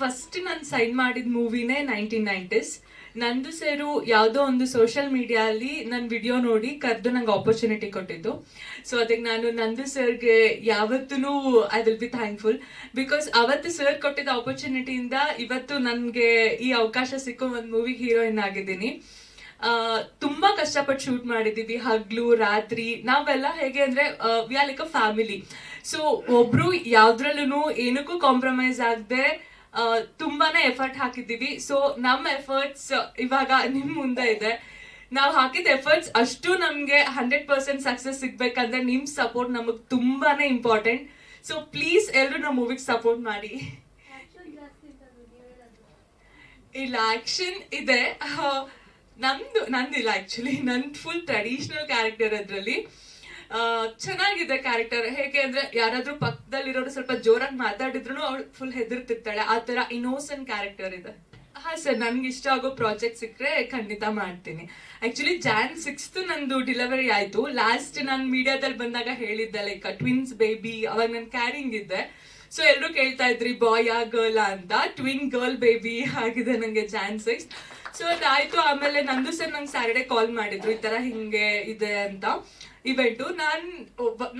First ನಾನು sign ಮಾಡಿದ ಮೂವಿನೇ nineteen nineties ನಂದು ಸೇರು ಯಾವುದೋ ಒಂದು ಸೋಷಿಯಲ್ ಮೀಡಿಯಾ ಅಲ್ಲಿ ನನ್ನ ವಿಡಿಯೋ ನೋಡಿ ಕರೆದು ನಂಗೆ ಆಪರ್ಚುನಿಟಿ ಕೊಟ್ಟಿದ್ದು. ಸೊ ಅದಕ್ಕೆ ನಾನು ನಂದು ಸರ್ಗೆ ಯಾವತ್ತೂ I will be thankful because ಅವತ್ತು ಸರ್ ಕೊಟ್ಟಿದ್ದ ಆಪರ್ಚುನಿಟಿಯಿಂದ ಇವತ್ತು ನನಗೆ ಈ ಅವಕಾಶ ಸಿಕ್ಕೋ ಒಂದು ಮೂವಿ ಹೀರೋಯಿನ್ ಆಗಿದ್ದೀನಿ. ತುಂಬಾ ಕಷ್ಟಪಟ್ಟು ಶೂಟ್ ಮಾಡಿದ್ದೀವಿ ಹಗ್ಲು, ರಾತ್ರಿ, ನಾವೆಲ್ಲ ಹೇಗೆ ಅಂದ್ರೆ we are like a family so ಒಬ್ರು ಯಾವ್ದ್ರಲ್ಲೂ ಏನಕ್ಕೂ ಕಾಂಪ್ರಮೈಸ್ ಆಗದೆ ತುಂಬಾನೇ ಎಫರ್ಟ್ ಹಾಕಿದ್ದೀವಿ. ಸೊ ನಮ್ಮ ಎಫರ್ಟ್ಸ್ ಇವಾಗ ನಿಮ್ ಮುಂದೆ ಇದೆ. ನಾವು ಹಾಕಿದ ಎಫರ್ಟ್ಸ್ ಅಷ್ಟು ನಮ್ಗೆ ಹಂಡ್ರೆಡ್ ಪರ್ಸೆಂಟ್ ಸಕ್ಸಸ್ ಸಿಗ್ಬೇಕಂದ್ರೆ ನಿಮ್ ಸಪೋರ್ಟ್ ನಮಗ್ ತುಂಬಾನೇ ಇಂಪಾರ್ಟೆಂಟ್ ಸೊ ಪ್ಲೀಸ್ ಎಲ್ಲರೂ ನಮ್ಮ ಮೂವಿಗೆ ಸಪೋರ್ಟ್ ಮಾಡಿ. ಇಲ್ಲ ಆಕ್ಷನ್ ಇದೆ. ನಂದು, ನಂದಿಲ್ಲ ಆಕ್ಚುಲಿ ನಂದು ಫುಲ್ ಟ್ರೆಡಿಷನಲ್ ಕ್ಯಾರೆಕ್ಟರ್ ಅದ್ರಲ್ಲಿ. ಚೆನ್ನಾಗಿದೆ ಕ್ಯಾರೆಕ್ಟರ್ ಹೇಗೆ ಅಂದ್ರೆ ಯಾರಾದ್ರೂ ಪಕ್ಕದಲ್ಲಿರೋರು ಸ್ವಲ್ಪ ಜೋರಾಗಿ ಮಾತಾಡಿದ್ರು ಅವಳು ಫುಲ್ ಹೆದರ್ತಿರ್ತಾಳೆ. ಆ ತರ ಇನ್ನೋಸೆಂಟ್ ಕ್ಯಾರೆಕ್ಟರ್ ಇದೆ. ಹಾ ಸರ್, ನನ್ಗೆ ಇಷ್ಟ ಆಗೋ ಪ್ರಾಜೆಕ್ಟ್ ಸಿಕ್ಕರೆ ಖಂಡಿತ ಮಾಡ್ತೀನಿ. ಆಕ್ಚುಲಿ ಜಾನ್ ಸಿಕ್ಸ್ತ್ ನಂದು ಡೆಲಿವರಿ ಆಯ್ತು. ಲಾಸ್ಟ್ ನಾನು ಮೀಡಿಯಾದಲ್ಲಿ ಬಂದಾಗ ಹೇಳಿದ್ದೆ ಲೈಕ್ ಟ್ವಿನ್ಸ್ ಬೇಬಿ ಅವಾಗ ನಾನು ಕ್ಯಾರಿಂಗ್ ಇದ್ದೆ. ಸೊ ಎಲ್ಲರೂ ಕೇಳ್ತಾ ಇದ್ರಿ ಬಾಯ್ ಆ ಗರ್ಲ್ ಅಂತ. ಟ್ವಿನ್ ಗರ್ಲ್ ಬೇಬಿ ಆಗಿದೆ ನಂಗೆ ಚಾನ್ಸಸ್ ಸೊ ಅದಾಯ್ತು ಆಮೇಲೆ ನಂದು ಸರ್ ನಂಗೆ ಸ್ಯಾಟರ್ಡೆ ಕಾಲ್ ಮಾಡಿದ್ರು. ಈ ತರ ಹಿಂಗೆ ಇದೆ ಅಂತ ಇವೆಂಟು ನಾನ್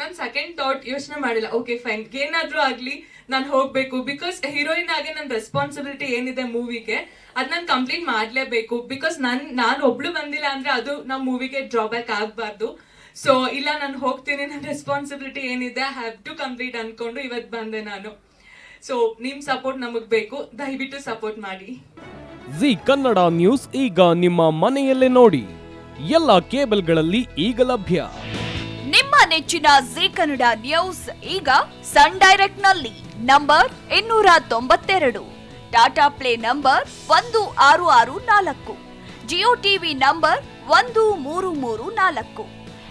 ನಾನ್ ಸೆಕೆಂಡ್ ಥಾಟ್ ಯೋಚನೆ ಮಾಡಿಲ್ಲ. ಓಕೆ ಫೈನ್ ಏನಾದ್ರೂ ಆಗ್ಲಿ ನಾನು ಹೋಗ್ಬೇಕು. ಬಿಕಾಸ್ ಹೀರೋಯಿನ್ ಆಗಿ ನನ್ನ ರೆಸ್ಪಾನ್ಸಿಬಿಲಿಟಿ ಏನಿದೆ ಮೂವಿಗೆ ಅದ್ ನಾನು ಕಂಪ್ಲೀಟ್ ಮಾಡ್ಲೇಬೇಕು. ಬಿಕಾಸ್ ನನ್, ನಾನು ಒಬ್ಳು ಬಂದಿಲ್ಲ ಅಂದ್ರೆ ಅದು ನಮ್ಮ ಮೂವಿಗೆ ಡ್ರಾಬ್ಯಾಕ್ ಆಗ್ಬಾರ್ದು. ಸೊ ಇಲ್ಲ ನಾನು ಹೋಗ್ತೀನಿ. ನನ್ನ ರೆಸ್ಪಾನ್ಸಿಬಿಲಿಟಿ ಏನಿದೆ ಹ್ಯಾವ್ ಟು ಕಂಪ್ಲೀಟ್ ಅನ್ಕೊಂಡು ಇವತ್ತು ಬಂದೆ ನಾನು. ಸೊ ನಿಮ್ಮ ಸಪೋರ್ಟ್ ನಮಗ್ ಬೇಕು. ದಯವಿಟ್ಟು ಸಪೋರ್ಟ್ ಮಾಡಿ. ಜಿ ಕನ್ನಡ ನ್ಯೂಸ್ ಈಗ ನಿಮ್ಮ ಮನೆಯಲ್ಲೇ ನೋಡಿ. ಎಲ್ಲ ಕೇಬಲ್ಗಳಲ್ಲಿ ಈಗ ಲಭ್ಯ. ನಿಮ್ಮ ನೆಚ್ಚಿನ ಜಿ ಕನ್ನಡ ನ್ಯೂಸ್ ಈಗ ಸನ್ ಡೈರೆಕ್ಟ್ನಲ್ಲಿ ನಂಬರ್ ಇನ್ನೂರ ತೊಂಬತ್ತೆರಡು. ಟಾಟಾ ಪ್ಲೇ ನಂಬರ್ ಒಂದು ಆರು ಆರು ನಾಲ್ಕು. ಜಿಯೋ ಟಿವಿ ನಂಬರ್ ಒಂದು ಮೂರು ಮೂರು ನಾಲ್ಕು.